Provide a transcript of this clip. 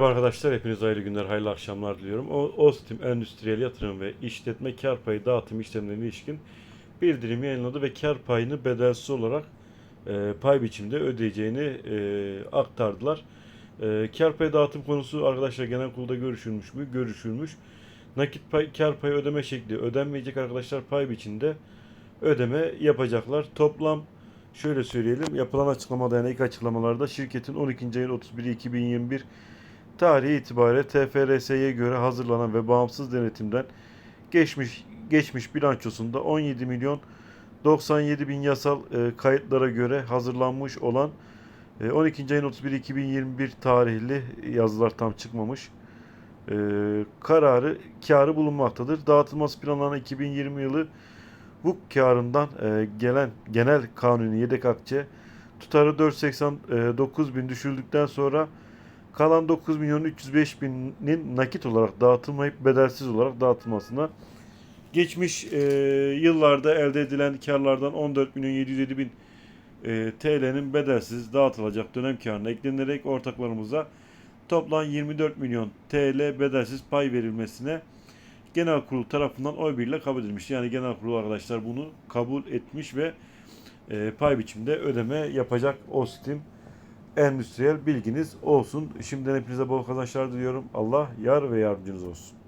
Merhaba arkadaşlar, hepinize hayırlı günler, hayırlı akşamlar diliyorum. O, Ostim Endüstriyel Yatırım ve İşletme Kar Payı Dağıtım işlemlerine ilişkin bildirim yayınladı ve kar payını bedelsiz olarak e, pay biçimde ödeyeceğini e, aktardılar. E, kar payı dağıtım konusu arkadaşlar genel kurulda görüşülmüş mü? Görüşülmüş. Nakit pay, kar payı ödeme şekli ödenmeyecek arkadaşlar pay biçimde ödeme yapacaklar. Toplam şöyle söyleyelim yapılan açıklamada yani ilk açıklamalarda şirketin 12. ayın 31 2021 tarihi itibariyle TFRS'ye göre hazırlanan ve bağımsız denetimden geçmiş geçmiş bilançosunda 17 milyon 97 bin yasal e, kayıtlara göre hazırlanmış olan e, 12. ayın 31 2021 tarihli yazılar tam çıkmamış. E, kararı karı bulunmaktadır. Dağıtılması planlanan 2020 yılı VUK karından e, gelen genel kanuni yedek akçe tutarı 489 bin düşüldükten sonra kalan 9 milyon 305 binin nakit olarak dağıtılmayıp bedelsiz olarak dağıtılmasına geçmiş e, yıllarda elde edilen karlardan 14 milyon 707 bin e, TL'nin bedelsiz dağıtılacak dönem karına eklenerek ortaklarımıza toplam 24 milyon TL bedelsiz pay verilmesine genel kurul tarafından oy birliğiyle kabul edilmiş. Yani genel kurul arkadaşlar bunu kabul etmiş ve e, pay biçimde ödeme yapacak Ostim Endüstriyel bilginiz olsun. Şimdiden hepinize bol kazançlar diliyorum. Allah yar ve yardımcınız olsun.